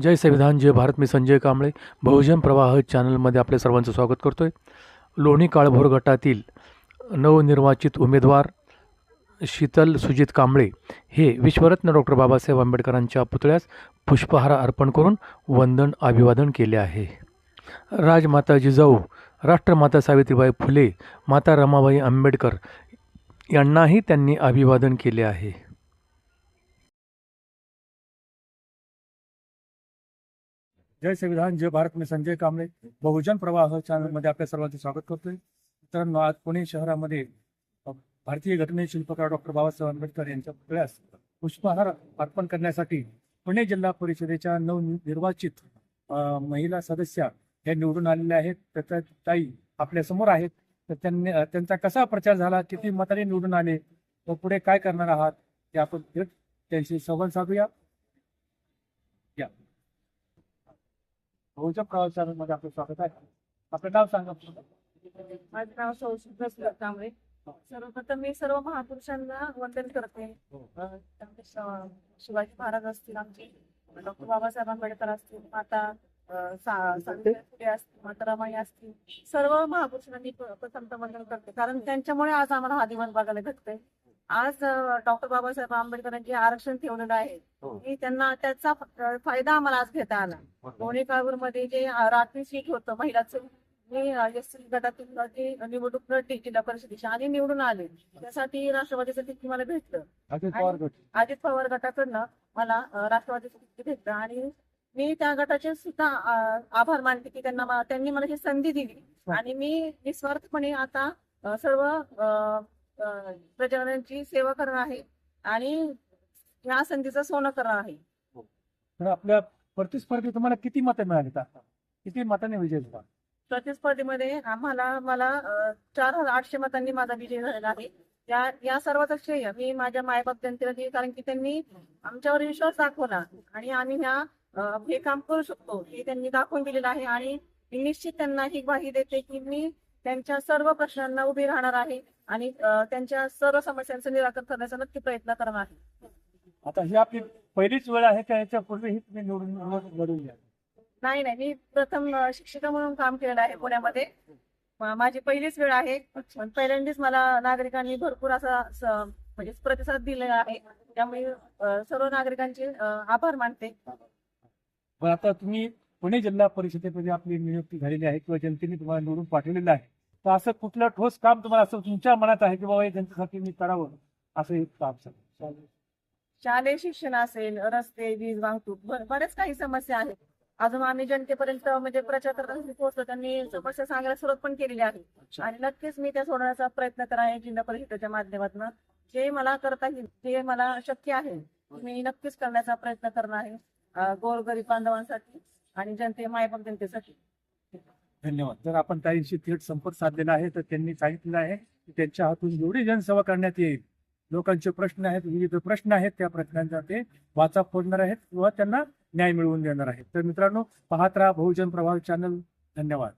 जय संविधान जय भारत मी संजय कांबळे. बहुजन प्रवाह चॅनलमध्ये आपल्या सर्वांचं स्वागत करतो आहे लोणी काळभोर गटातील नवनिर्वाचित उमेदवार शीतल सुजित कांबळे हे विश्वरत्न डॉक्टर बाबासाहेब आंबेडकरांच्या पुतळ्यास पुष्पहार अर्पण करून वंदन अभिवादन केले आहे. राजमाता जिजाऊ राष्ट्रमाता सावित्रीबाई फुले माता रमाबाई आंबेडकर यांनाही त्यांनी अभिवादन केले आहे. जय संविधान जय भारत मी संजय कांबळे. बहुजन प्रवाह चॅनलमध्ये आपल्या सर्वांचे स्वागत करतोय. मित्रांनो आज पुणे शहरामध्ये भारतीय घटने शिल्पकार डॉक्टर बाबासाहेब आंबेडकर यांच्या पुतळ्यास पुष्पहार अर्पण करण्यासाठी पुणे जिल्हा परिषदेच्या नवनिर्वाचित महिला सदस्या या निवडून आलेल्या आहेत. त्याच्या ताई आपल्यासमोर आहेत. तर त्यांनी त्यांचा कसा प्रचार झाला? किती मताने निवडून आले? व पुढे काय करणार आहात? ते आपण थेट त्यांशी संवाद साधूया या बहुजन प्रवास चॅनलमध्ये आपलं स्वागत आहे. आपलं नाव सांगा माझं नाव सौ सुप्रसिद्ध कांबळे. सर्वप्रथम मी सर्व महापुरुषांना वंदन करते. श- शिवाजी महाराज असतील आमचे डॉक्टर बाबासाहेब आंबेडकर असतील माता फुले असतील माता रमाई असतील सर्व महापुरुषांना मी प्रथमतः वंदन करते. कारण त्यांच्यामुळे आज आम्हाला हा दिवस बघायला भेटतोय. आज डॉक्टर बाबासाहेब आंबेडकरांचे आरक्षण ठेवलेलं आहे. मी त्यांना त्याचा फायदा आम्हाला आज घेता आला. दोन्ही काळूरमध्ये जे रात्री सीट होतं महिलाचं मी एस गटातून जे निवडणूक लढली जिल्हा परिषदेची आणि निवडून आले. त्यासाठी राष्ट्रवादीचं तिकीट मला भेटलं. अजित पवार गटाकडनं मला राष्ट्रवादीचं तिकीट भेटलं. आणि मी त्या गटाचे सुद्धा आभार मानते की त्यांना त्यांनी मला ही संधी दिली. आणि मी निस्वार्थपणे आता सर्व प्रजाजनांची सेवा करणार आहे आणि ह्या संधीचं सोनं करणार आहे. तर आपल्या प्रतिस्पर्धी तुम्हाला किती मतं मिळाली आता? किती मताने विजय झाला? प्रतिस्पर्धेमध्ये आम्हाला मला चार हजार आठशे मतांनी माझा विजय झालेला आहे. या या सर्वांचं श्रेय मी माझ्या मायबाप जनतेला दिले कारण की त्यांनी आमच्यावर विश्वास दाखवला आणि आम्ही ह्या हे काम करू शकतो हे त्यांनी दाखवून दिलेलं आहे आणि मी निश्चित त्यांना ही ग्वाही देते की मी त्यांच्या सर्व प्रश्नांना उभी राहणार आहे. आणि त्यांच्या सर्व समस्यांचं निराकरण करण्याचा नक्की प्रयत्न करणार आहे. आता ही आपली पहिलीच वेळ आहे का याच्या पूर्वीही तुम्ही निवडून निवडून घ्या? नाही नाही. मी प्रथम अ, शिक्षिका म्हणून काम केलेलं आहे पुण्यामध्ये. म- माझी पहिलीच वेळ आहे. पण पहिल्यांदाच मला नागरिकांनी भरपूर असा स- म्हणजे प्रतिसाद दिलेला आहे. त्यामुळे अ, सर्व नागरिकांचे अ, आभार मानते. पण आता तुम्ही पुणे जिल्हा परिषदेमध्ये आपली नियुक्ती झालेली आहे किंवा जनतेने तुम्हाला निवडून पाठवलेलं आहे. तर असं कुठलं ठोस काम तुम्हाला असं तुमच्या मनात आहे की बाबा हे त्यांच्यासाठी मी करावं? असं एक काम सांगा शालेय शिक्षण असेल रस्ते वीज वाहतूक बरेच काही समस्या आहेत. अजून आम्ही जनतेपर्यंत म्हणजे प्रचार पोहोचतो त्यांनी समस्या सांगायला सुरुवात पण केलेली आहे. आणि नक्कीच मी त्या सोडवण्याचा प्रयत्न आहे जिल्हा परिषदेच्या माध्यमातून. जे मला करता येईल जे मला शक्य आहे मी नक्कीच करण्याचा प्रयत्न करणार आहे. गोरगरीब बांधवांसाठी आणि जनते मायबाप जनतेसाठी. धन्यवाद. जर आपण ताईंशी थेट संपर्क साधलेला आहे तर त्यांनी सांगितलेलं आहे की त्यांच्या हातून जेवढी जनसेवा करण्यात येईल लोकांचे प्रश्न आहेत विविध प्रश्न आहेत त्या प्रश्नांचा ते वाचा फोडणार आहेत किंवा त्यांना न्याय मिळवून देणार आहेत. तर मित्रांनो पाहत राहा बहुजन प्रभाव चॅनल. धन्यवाद.